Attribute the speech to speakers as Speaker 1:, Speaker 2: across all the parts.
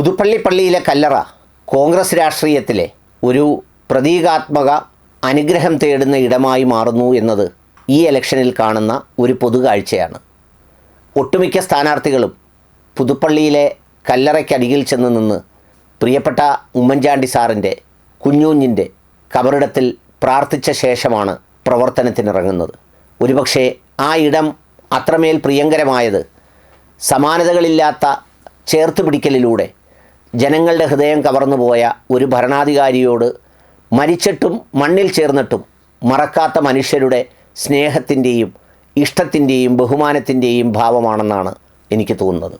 Speaker 1: പുതുപ്പള്ളി പള്ളിയിലെ കല്ലറ കോൺഗ്രസ് രാഷ്ട്രീയത്തിലെ ഒരു പ്രതീകാത്മക അനുഗ്രഹം തേടുന്ന ഇടമായി മാറുന്നു എന്നത് ഈ ഇലക്ഷനിൽ കാണുന്ന ഒരു പൊതുകാഴ്ചയാണ്. ഒട്ടുമിക്ക സ്ഥാനാർത്ഥികളും പുതുപ്പള്ളിയിലെ കല്ലറയ്ക്കടിയിൽ ചെന്ന് നിന്ന് പ്രിയപ്പെട്ട ഉമ്മൻചാണ്ടി സാറിന്റെ കുഞ്ഞൂഞ്ഞിന്റെ കബറിടത്തിൽ പ്രാർത്ഥിച്ച ശേഷമാണ് പ്രവർത്തനത്തിനിറങ്ങുന്നത്. ഒരുപക്ഷെ ആ ഇടം അത്രമേൽ പ്രിയങ്കരമായത് സമാനതകളില്ലാത്ത ചേർത്ത് പിടിക്കലിലൂടെ ജനങ്ങളുടെ ഹൃദയം കവർന്നുപോയ ഒരു ഭരണാധികാരിയോട് മരിച്ചിട്ടും മണ്ണിൽ ചേർന്നിട്ടും മറക്കാത്ത മനുഷ്യരുടെ സ്നേഹത്തിന്റെയും ഇഷ്ടത്തിന്റെയും ബഹുമാനത്തിന്റെയും ഭാവമാണെന്നാണ് എനിക്ക് തോന്നുന്നത്.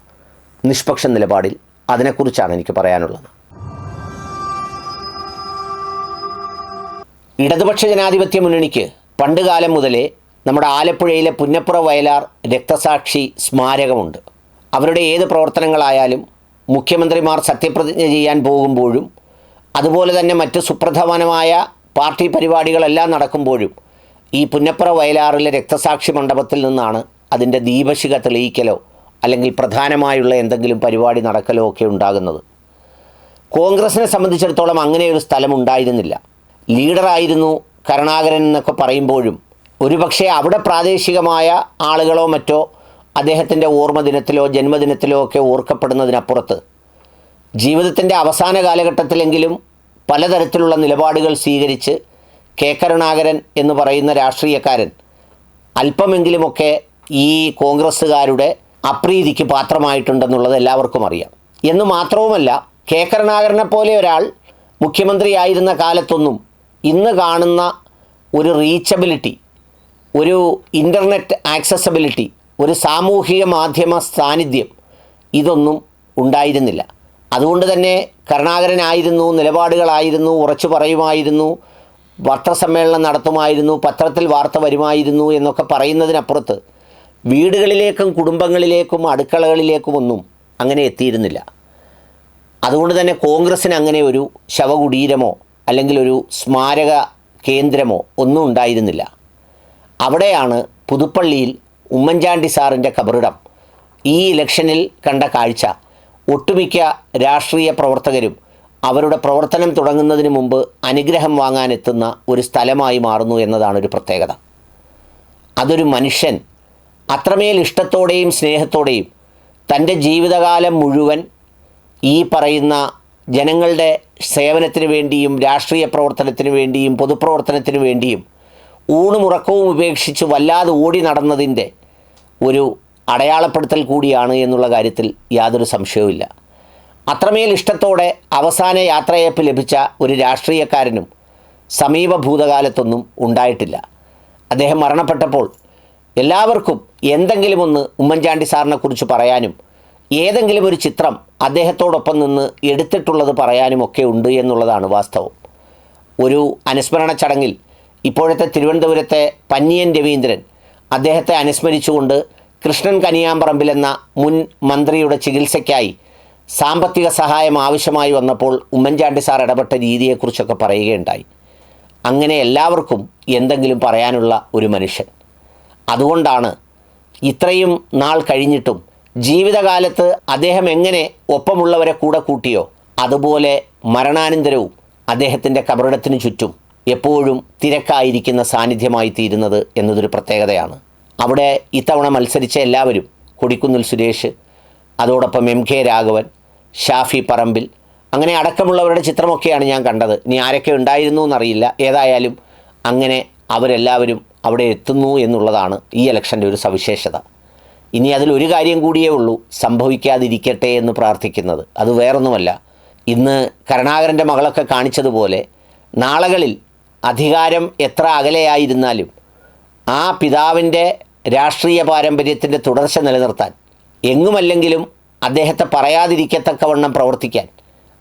Speaker 1: നിഷ്പക്ഷ നിലപാടിൽ അതിനെക്കുറിച്ചാണ് എനിക്ക് പറയാനുള്ളത്. ഇടതുപക്ഷ ജനാധിപത്യ മുന്നണിക്ക് പണ്ടുകാലം മുതലേ നമ്മുടെ ആലപ്പുഴയിലെ പുന്നപ്പുറ വയലാർ രക്തസാക്ഷി സ്മാരകമുണ്ട്. അവരുടെ ഏത് പ്രവർത്തനങ്ങളായാലും മുഖ്യമന്ത്രിമാർ സത്യപ്രതിജ്ഞ ചെയ്യാൻ പോകുമ്പോഴും അതുപോലെ തന്നെ മറ്റ് സുപ്രധാനമായ പാർട്ടി പരിപാടികളെല്ലാം നടക്കുമ്പോഴും ഈ പുന്നപ്പുറ വയലാറിലെ രക്തസാക്ഷി മണ്ഡപത്തിൽ നിന്നാണ് അതിന്റെ ദീപശിഖ തെളിയിക്കലോ അല്ലെങ്കിൽ പ്രധാനമായുള്ള എന്തെങ്കിലും പരിപാടി നടക്കലോ ഒക്കെ ഉണ്ടാകുന്നത്. കോൺഗ്രസിനെ സംബന്ധിച്ചിടത്തോളം അങ്ങനെ ഒരു സ്ഥലം ഉണ്ടായിരുന്നില്ല. ലീഡറായിരുന്നു കരുണാകരൻ എന്നൊക്കെ പറയുമ്പോഴും ഒരുപക്ഷെ അവിടെ പ്രാദേശികമായ ആളുകളോ മറ്റോ അദ്ദേഹത്തിന്റെ ഓർമ്മ ദിനത്തിലോ ജന്മദിനത്തിലോ ഒക്കെ ഓർക്കപ്പെടുന്നതിനപ്പുറത്ത് ജീവിതത്തിന്റെ അവസാന കാലഘട്ടത്തിലെങ്കിലും പലതരത്തിലുള്ള നിലപാടുകൾ സ്വീകരിച്ച് കെ കരുണാകരൻ എന്ന് പറയുന്ന രാഷ്ട്രീയക്കാരൻ അല്പമെങ്കിലുമൊക്കെ ഈ കോൺഗ്രസ്സുകാരുടെ അപ്രീതിക്ക് പാത്രമായിട്ടുണ്ടെന്നുള്ളത് എല്ലാവർക്കും അറിയാം. എന്ന് മാത്രവുമല്ല കെ കരുണാകരനെ പോലെ ഒരാൾ മുഖ്യമന്ത്രിയായിരുന്ന കാലത്തൊന്നും ഇന്ന് കാണുന്ന ഒരു റീച്ചബിലിറ്റി ഒരു ഇന്റർനെറ്റ് ആക്സസബിലിറ്റി ഒരു സാമൂഹിക മാധ്യമ സാന്നിധ്യം ഇതൊന്നും ഉണ്ടായിരുന്നില്ല. അതുകൊണ്ട് തന്നെ കരുണാകരനായിരുന്നു നിലപാടുകളായിരുന്നു ഉറച്ചു പറയുമായിരുന്നു പത്രസമ്മേളനം നടത്തുമായിരുന്നു പത്രത്തിൽ വാർത്ത വരുമായിരുന്നു എന്നൊക്കെ പറയുന്നതിനപ്പുറത്ത് വീടുകളിലേക്കും കുടുംബങ്ങളിലേക്കും അടുക്കളകളിലേക്കുമൊന്നും അങ്ങനെ എത്തിയിരുന്നില്ല. അതുകൊണ്ട് തന്നെ കോൺഗ്രസ്സിന് അങ്ങനെ ഒരു ശവകുടീരമോ അല്ലെങ്കിൽ ഒരു സ്മാരക കേന്ദ്രമോ ഒന്നും ഉണ്ടായിരുന്നില്ല. അവിടെയാണ് പുതുപ്പള്ളിയിൽ ഉമ്മൻചാണ്ടി സാറിന്റെ കബറിടം. ഈ ഇലക്ഷനിൽ കണ്ട കാഴ്ച. ഒട്ടുമിക്ക രാഷ്ട്രീയ പ്രവർത്തകരും അവരുടെ പ്രവർത്തനം തുടങ്ങുന്നതിന് മുമ്പ് അനുഗ്രഹം വാങ്ങാനെത്തുന്ന ഒരു സ്ഥലമായി മാറുന്നു എന്നതാണ് ഒരു പ്രത്യേകത. അതൊരു മനുഷ്യൻ അത്രമേൽ ഇഷ്ടത്തോടെയും സ്നേഹത്തോടെയും തന്റെ ജീവിതകാലം മുഴുവൻ ഈ പറയുന്ന ജനങ്ങളുടെ സേവനത്തിന് വേണ്ടിയും രാഷ്ട്രീയ പ്രവർത്തനത്തിന് വേണ്ടിയും പൊതുപ്രവർത്തനത്തിന് വേണ്ടിയും ഊണുമുറക്കവും ഉപേക്ഷിച്ച് വല്ലാതെ ഓടി നടന്നതിന്റെ ഒരു അടയാളപ്പെടുത്തൽ കൂടിയാണ് എന്നുള്ള കാര്യത്തിൽ യാതൊരു സംശയവുമില്ല. അത്രമേൽ ഇഷ്ടത്തോടെ അവസാന യാത്രയയപ്പ് ലഭിച്ച ഒരു രാഷ്ട്രീയക്കാരനും സമീപ ഭൂതകാലത്തൊന്നും ഉണ്ടായിട്ടില്ല. അദ്ദേഹം മരണപ്പെട്ടപ്പോൾ എല്ലാവർക്കും എന്തെങ്കിലും ഒന്ന് ഉമ്മൻചാണ്ടി സാറിനെ കുറിച്ച് പറയാനും ഏതെങ്കിലും ഒരു ചിത്രം അദ്ദേഹത്തോടൊപ്പം നിന്ന് എടുത്തിട്ടുള്ളത് പറയാനും ഒക്കെ ഉണ്ട് എന്നുള്ളതാണ് വാസ്തവം. ഒരു അനുസ്മരണ ചടങ്ങിൽ ഇപ്പോഴത്തെ തിരുവനന്തപുരത്തെ പന്നിയൻ രവീന്ദ്രൻ അദ്ദേഹത്തെ അനുസ്മരിച്ചുകൊണ്ട് കൃഷ്ണൻ കനിയാമ്പറമ്പിൽ എന്ന മുൻ മന്ത്രിയുടെ ചികിത്സയ്ക്കായി സാമ്പത്തിക സഹായം ആവശ്യമായി വന്നപ്പോൾ ഉമ്മൻചാണ്ടി സാർ ഇടപെട്ട രീതിയെക്കുറിച്ചൊക്കെ പറയുകയുണ്ടായി. അങ്ങനെ എല്ലാവർക്കും എന്തെങ്കിലും പറയാനുള്ള ഒരു മനുഷ്യൻ. അതുകൊണ്ടാണ് ഇത്രയും നാൾ കഴിഞ്ഞിട്ടും ജീവിതകാലത്ത് അദ്ദേഹം എങ്ങനെ ഒപ്പമുള്ളവരെ കൂടെ കൂട്ടിയോ അതുപോലെ മരണാനന്തരവും അദ്ദേഹത്തിന്റെ കബറിടത്തിന് ചുറ്റും എപ്പോഴും തിരക്കായിരിക്കുന്ന സാന്നിധ്യമായി തീരുന്നത് എന്നതൊരു പ്രത്യേകതയാണ്. അവിടെ ഇത്തവണ മത്സരിച്ച എല്ലാവരും കൊടിക്കുന്നിൽ സുരേഷ് അതോടൊപ്പം എം കെ രാഘവൻ ഷാഫി പറമ്പിൽ അങ്ങനെ അടക്കമുള്ളവരുടെ ചിത്രമൊക്കെയാണ് ഞാൻ കണ്ടത്. ഇനി ആരൊക്കെ ഉണ്ടായിരുന്നു എന്നറിയില്ല. ഏതായാലും അങ്ങനെ അവരെല്ലാവരും അവിടെ എത്തുന്നു എന്നുള്ളതാണ് ഈ ഇലക്ഷന്റെ ഒരു സവിശേഷത. ഇനി അതിലൊരു കാര്യം കൂടിയേ ഉള്ളൂ. സംഭവിക്കാതിരിക്കട്ടെ എന്ന് പ്രാർത്ഥിക്കുന്നത്. അത് വേറൊന്നുമല്ല. ഇന്ന് കരുണാകരന്റെ മകളൊക്കെ കാണിച്ചതുപോലെ നാളുകളിൽ അധികാരം എത്ര അകലെയായിരുന്നാലും ആ പിതാവിന്റെ രാഷ്ട്രീയ പാരമ്പര്യത്തിന്റെ തുടർച്ച നിലനിർത്താൻ എങ്ങുമല്ലെങ്കിലും അദ്ദേഹത്തെ പറയാതിരിക്കത്തക്കവണ്ണം പ്രവർത്തിക്കാൻ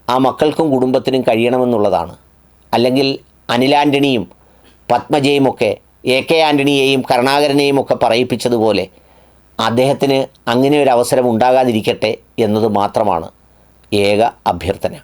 Speaker 1: ആ മക്കൾക്കും കുടുംബത്തിനും കഴിയണമെന്നുള്ളതാണ്. അല്ലെങ്കിൽ അനിലാന്റണിയും പത്മജയുമൊക്കെ എ കെ ആന്റണിയെയും കരുണാകരനെയും ഒക്കെ പറയിപ്പിച്ചതുപോലെ അദ്ദേഹത്തിന് അങ്ങനെ ഒരു അവസരം ഉണ്ടാകാതിരിക്കട്ടെ എന്നത് മാത്രമാണ് ഏക അഭ്യർത്ഥന.